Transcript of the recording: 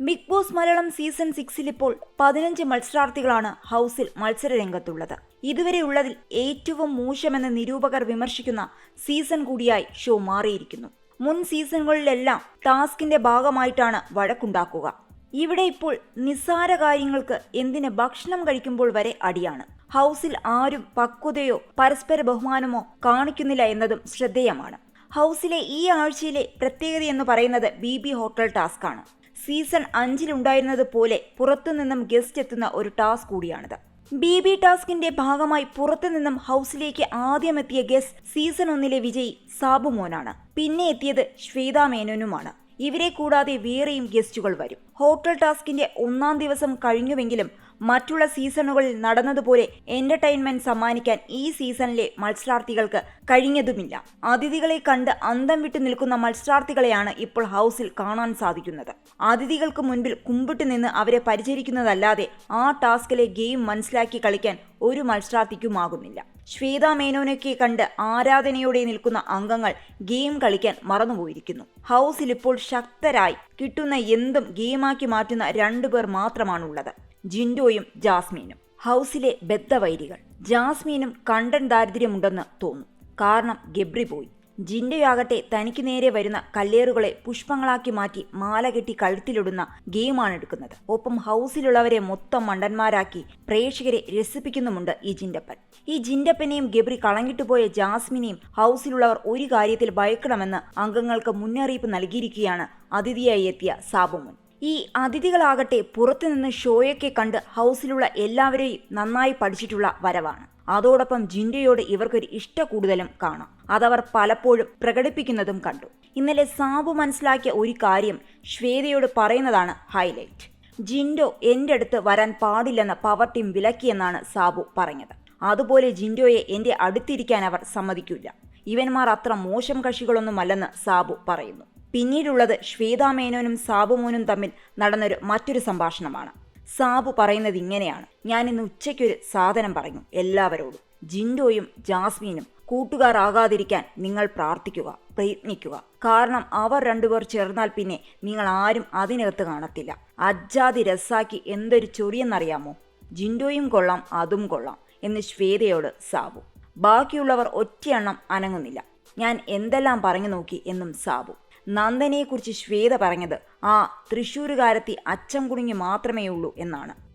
Big boss Malayalam season സിക്സിൽ ഇപ്പോൾ പതിനഞ്ച് മത്സരാർത്ഥികളാണ് ഹൗസിൽ മത്സരരംഗത്തുള്ളത്. ഇതുവരെ ഉള്ളതിൽ ഏറ്റവും മോശമെന്ന് നിരൂപകർ വിമർശിക്കുന്ന സീസൺ കൂടിയായി ഷോ മാറിയിരിക്കുന്നു. മുൻ സീസണുകളിലെല്ലാം ടാസ്കിന്റെ ഭാഗമായിട്ടാണ് വഴക്കുണ്ടാക്കുക. ഇവിടെ ഇപ്പോൾ നിസ്സാര കാര്യങ്ങൾക്ക് എന്തിന് ഭക്ഷണം കഴിക്കുമ്പോൾ വരെ അടിയാണ്. ഹൗസിൽ ആരും പക്വതയോ പരസ്പര ബഹുമാനമോ കാണിക്കുന്നില്ല എന്നതും ശ്രദ്ധേയമാണ്. ഹൗസിലെ ഈ ആഴ്ചയിലെ പ്രത്യേകത എന്ന് പറയുന്നത് ബി ബി ഹോട്ടൽ ടാസ്ക് ആണ് സീസൺ അഞ്ചിലുണ്ടായിരുന്നത് പോലെ പുറത്തുനിന്നും ഗസ്റ്റ് എത്തുന്ന ഒരു ടാസ്ക് കൂടിയാണിത്. ബി ബി ടാസ്കിന്റെ ഭാഗമായി പുറത്തുനിന്നും ഹൗസിലേക്ക് ആദ്യം എത്തിയ ഗസ്റ്റ് സീസൺ ഒന്നിലെ വിജയി സാബുമോനാണ്. പിന്നെ എത്തിയത് ശ്വേതാ മേനോനുമാണ് ഇവരെ കൂടാതെ വേറെയും ഗസ്റ്റുകൾ വരും. ഹോട്ടൽ ടാസ്കിന്റെ ഒന്നാം ദിവസം കഴിഞ്ഞുവെങ്കിലും മറ്റുള്ള സീസണുകളിൽ നടന്നതുപോലെ എന്റർടൈൻമെന്റ് സമ്മാനിക്കാൻ ഈ സീസണിലെ മത്സരാർത്ഥികൾക്ക് കഴിഞ്ഞതുമില്ല. അതിഥികളെ കണ്ട് അന്തം വിട്ടു നിൽക്കുന്ന മത്സരാർത്ഥികളെയാണ് ഇപ്പോൾ ഹൗസിൽ കാണാൻ സാധിക്കുന്നത്. അതിഥികൾക്ക് മുൻപിൽ കുമ്പിട്ട് നിന്ന് അവരെ പരിചരിക്കുന്നതല്ലാതെ ആ ടാസ്കിലെ ഗെയിം മനസ്സിലാക്കി കളിക്കാൻ ഒരു മത്സരാർത്ഥിക്കുമാകുന്നില്ല ശ്വേതാ മേനോനൊക്കെ കണ്ട് ആരാധനയോടെ നിൽക്കുന്ന അംഗങ്ങൾ ഗെയിം കളിക്കാൻ മറന്നുപോയിരിക്കുന്നു. ഹൗസിൽ ഇപ്പോൾ ശക്തരായി കിട്ടുന്ന എന്തും ഗെയിമാക്കി മാറ്റുന്ന രണ്ടുപേർ മാത്രമാണുള്ളത്. ജിൻഡോയും ജാസ്മീനും. ഹൗസിലെ ബദ്ധവൈരികൾ. ജാസ്മീനും കണ്ടൻ ദാരിദ്ര്യമുണ്ടെന്ന് തോന്നും. കാരണം ഗബ്രി പോയി. ജിൻഡയാകട്ടെ തനിക്ക് നേരെ വരുന്ന കല്ലേറുകളെ പുഷ്പങ്ങളാക്കി മാറ്റി മാല കെട്ടി കഴുത്തിലിടുന്ന ഗെയിമാണ് എടുക്കുന്നത്. ഒപ്പം ഹൗസിലുള്ളവരെ മൊത്തം മണ്ടന്മാരാക്കി പ്രേക്ഷകരെ രസിപ്പിക്കുന്നുമുണ്ട് ഈ ജിൻഡപ്പൻ. ഈ ജിൻഡപ്പനെയും ഗബ്രി കളങ്ങിട്ടുപോയ ജാസ്മിനെയും ഹൗസിലുള്ളവർ ഒരു കാര്യത്തിൽ ഭയക്കണമെന്ന് അംഗങ്ങൾക്ക് മുന്നറിയിപ്പ് നൽകിയിരിക്കുകയാണ് അതിഥിയായി എത്തിയ സാബുമുൻ. ഈ അതിഥികളാകട്ടെ പുറത്തുനിന്ന് ഷോയൊക്കെ കണ്ട് ഹൗസിലുള്ള എല്ലാവരെയും നന്നായി പഠിച്ചിട്ടുള്ള വരവാണ്. അതോടൊപ്പം ജിൻഡയോട് ഇവർക്കൊരു ഇഷ്ട കൂടുതലും കാണാം. അതവർ പലപ്പോഴും പ്രകടിപ്പിക്കുന്നതും കണ്ടു. ഇന്നലെ സാബു മനസ്സിലാക്കിയ ഒരു കാര്യം ശ്വേതയോട് പറയുന്നതാണ് ഹൈലൈറ്റ്. ജിൻഡോ എന്റെ അടുത്ത് വരാൻ പാടില്ലെന്ന് പവർ ടീം വിലക്കിയെന്നാണ് സാബു പറഞ്ഞത്. അതുപോലെ ജിൻഡോയെ എന്റെ അടുത്തിരിക്കാൻ അവർ സമ്മതിക്കില്ല. ഇവന്മാർ അത്ര മോശം കക്ഷികളൊന്നുമല്ലെന്ന് സാബു പറയുന്നു. പിന്നീടുള്ളത് ശ്വേതാമേനോനും സാബുമോനും തമ്മിൽ നടന്നൊരു മറ്റൊരു സംഭാഷണമാണ്. സാബു പറയുന്നത് ഇങ്ങനെയാണ്. ഞാൻ ഇന്ന് ഉച്ചയ്ക്കൊരു സാധനം പറഞ്ഞു എല്ലാവരോടും. ജിൻഡോയും ജാസ്മീനും കൂട്ടുകാരാകാതിരിക്കാൻ നിങ്ങൾ പ്രാർത്ഥിക്കുക പ്രയത്നിക്കുക. കാരണം അവർ രണ്ടുപേർ ചേർന്നാൽ പിന്നെ നിങ്ങൾ ആരും അതിനകത്ത് കാണത്തില്ല. അജ്ജാതി രസാക്കി എന്തൊരു ചൊറിയെന്നറിയാമോ? ജിൻഡോയും കൊള്ളാം അതും കൊള്ളാം എന്ന് ശ്വേതയോട് സാബു. ബാക്കിയുള്ളവർ ഒറ്റയെണ്ണം അനങ്ങുന്നില്ല. ഞാൻ എന്തെല്ലാം പറഞ്ഞു നോക്കി എന്നും സാബു. നന്ദനെക്കുറിച്ച് ശ്വേത പറഞ്ഞത്. ആ തൃശ്ശൂരുകാരത്തി അച്ചം കുടുങ്ങി മാത്രമേ ഉള്ളൂ എന്നാണ്.